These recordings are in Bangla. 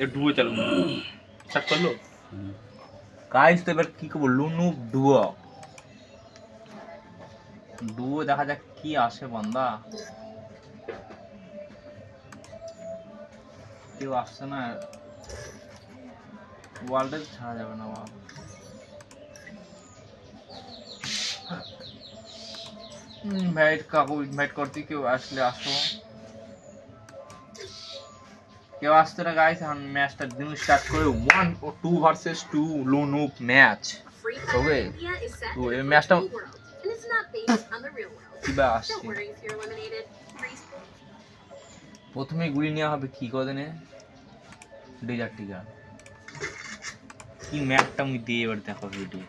এ চালু স্টার্ট করল? গাইস তো এবার কি করব? লুনু ডুয়ো ডুয়ো দেখা যাক কি আসে বান্দা। কেউ আসছে না। ওয়ার্ল্ডে ছাড়া যাবে না, বাবা। ইনভাইট কাকু ইনভাইট করতে কেউ আসলে আসো। কেউ আসছে না গাইস এখন ম্যাচটা দিন স্টার্ট করে ওয়ান ও টু ভার্সেস টু লো উপ ম্যাচ ওকে তো এই ম্যাচটা কিবা প্রথমে গুলি নেওয়া হবে কি কদিনে ডেজার্ট টিকা কি ম্যাচটা আমি দিয়ে এবার দেখো ভিডিও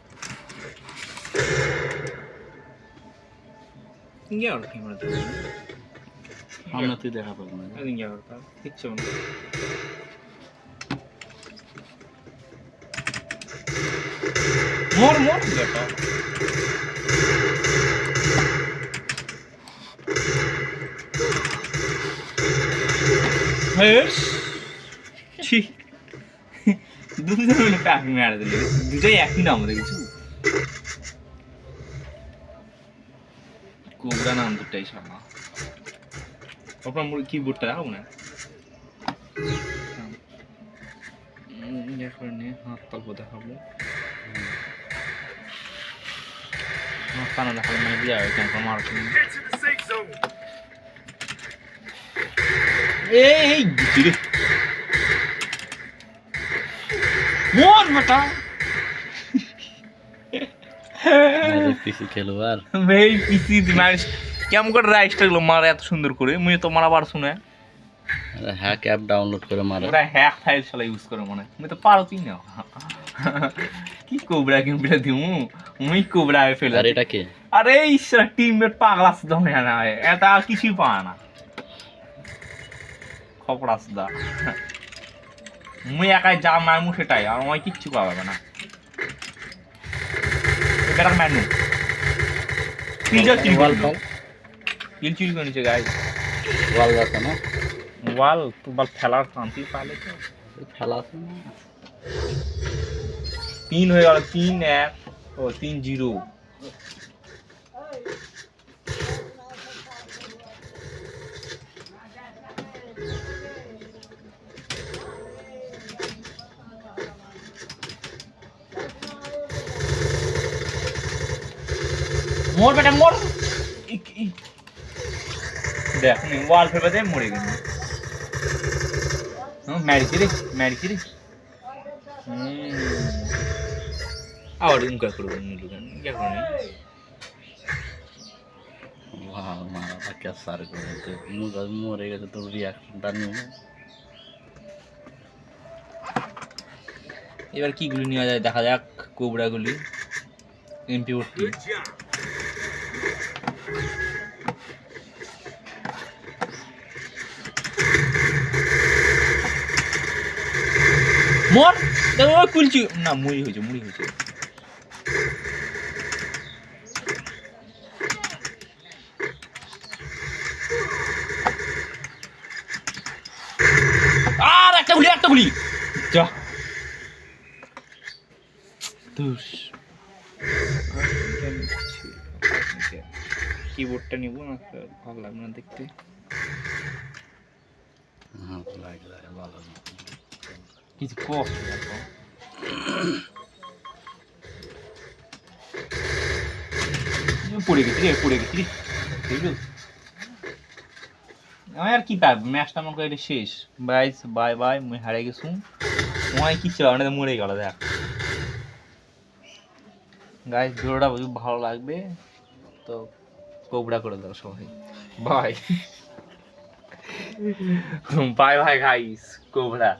ইয়ে আর কি মানে না ইঙ্গে আর তা কিচ্ছু না মোর মোর বেটা হেস ছি দুজন মিলে প্যাক মেরে দিলে দুটোই একই নাম দেখেছ কোবরা আপনার মোর কিবোর্ডটা দেখাবো না উম, ইয়ে করে নিয়ে হাত তল্প দেখাবো হাত টানা দেখালে মানে বিয়া হয় কেন মার এই গিটি রে মোর বেটা! পিসি খেলোয়াড় এই পিসি মারিস। কেমন করে রাইসটা গুলো মারে এত সুন্দর করে। মুই তো মারা বার শুনে হ্যাক অ্যাপ ডাউনলোড করে মারে। ওরা হ্যাক ফাইল শালা ইউজ করে মনে মুই তো পারো তুই না। কি কোবরা কিমরা দিমু? মুই কোবরা ফেলে আর এটা কে? আরে ঈশ্বর টিমমেট পাগলা সুদা হয়ে না। এটা আর কিছুই পায় না। খপড়া সুদা মুই একাই যা মারমু সেটাই আর আমায় কিচ্ছু পাবে না। এটা ম্যানু চুরি তিন চুরি করে নিচে গাই ওয়াল যাচ্ছে না? ওয়াল? তো বল খেলার শান্তি পালে তো। খেলা আছে না? তিন হয়ে গেল তিন এক ও তিন জিরো। মোর বেটা মোর। দেখ ওয়াল ফেলে দে মরে গেল ম্যারিছি রে ম্যারিছি রে আবার উনকা করব নুলুগান এখন ওয়াও মারাটা ক্যাসার করে তো মুখ মরে গেছে তোর রিয়াকশনটা নিয়ে এবার কি গুলি নেওয়া যায় দেখা যাক কোবরা গুলি এমপি ভর্তি মর। দেখো কুলচি। না মুড়ি হয়েছে মুড়ি হয়েছে। আর একটা গুলি একটা গুলি যা। দুস কিবোর্ডটা নিব না ভালো লাগবে না দেখতে। হ্যাঁ লাগে লাগে ভালো না কিছু কষ্ট দেখো। পড়ে গেছি রে পড়ে গেছি আমি আর কি পাব ম্যাচটা আমার এটা শেষ। বাই বাই বাই মুই হারে গেছু। তোমায় কিচ্ছু হবে না মরে গেল, দেখ। গাইস ভিডিওটা ভালো লাগবে, তো কোবরা করে দাও সবাই। Bye bye bye guys cobra